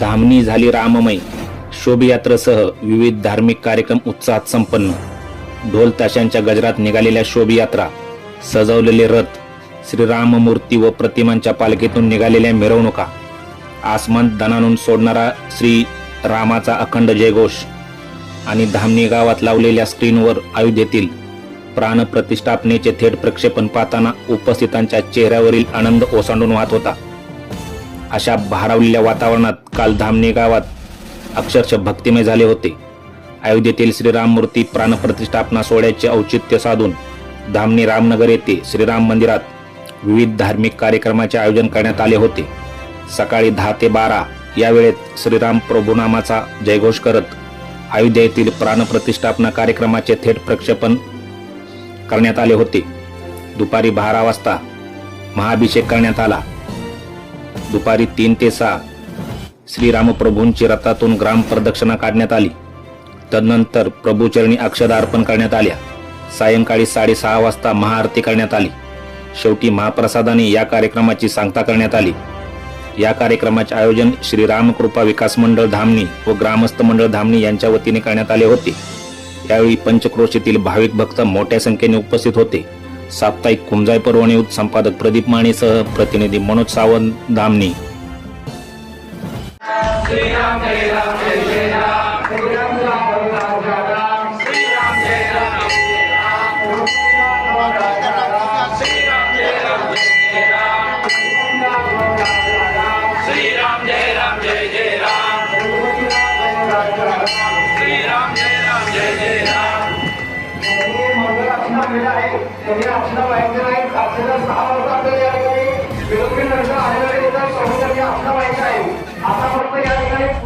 धामणी झाली राममय. शोभयात्रेसह विविध धार्मिक कार्यक्रम उत्साहात संपन्न. ढोल ताशांच्या गजरात निघालेल्या शोभयात्रा सजवलेले रथ श्रीराम मूर्ती व प्रतिमांच्या पालखीतून निघालेल्या मिरवणुका आसमान दणानून सोडणारा श्री रामाचा अखंड जयघोष आणि धामणी गावात लावलेल्या स्क्रीनवर अयोध्येतील प्राणप्रतिष्ठापनेचे थेट प्रक्षेपण पाहताना उपस्थितांच्या चेहऱ्यावरील आनंद ओसांडून वाहत होता. अशा भारावलेल्या वातावरणात काल धामणे गावात अक्षरशः भक्तिमय झाले होते. अयोध्येतील श्रीराम मूर्ती प्राणप्रतिष्ठापना सोहळ्याचे औचित्य साधून धामणे रामनगर येथे श्रीराम मंदिरात विविध धार्मिक कार्यक्रमाचे आयोजन करण्यात आले होते. सकाळी दहा ते बारा या वेळेत श्रीराम प्रभुनामाचा जयघोष करत अयोध्या येथील प्राणप्रतिष्ठापना कार्यक्रमाचे थेट प्रक्षेपण करण्यात आले होते. दुपारी बारा वाजता महाअभिषेक करण्यात आला. दुपारी तीन ते सहा. श्रीरामप्रभूंची रथातून ग्राम प्रदक्षिणा काढण्यात आली. तदनंतर प्रभूचरणी अक्षदा अर्पण करण्यात आल्या. सायंकाळी साडेसहा वाजता महाआरती करण्यात आली. शेवटी महाप्रसादाने या कार्यक्रमाची सांगता करण्यात आली. या कार्यक्रमाचे आयोजन श्री रामकृपा विकास मंडळ धामणी व ग्रामस्थ मंडळ धामणी यांच्या वतीने करण्यात आले होते. यावेळी पंचक्रोशीतील भाविक भक्त मोठ्या संख्येने उपस्थित होते. साप्ताहिक कुंजाय पर्वणी संपादक प्रदीप मानेसह प्रतिनिधी मनोज सावंत धामणी. मंगलाचना आहे. त्यांनी आपल्याला व्हायचं नाही सातशे सहा वाजता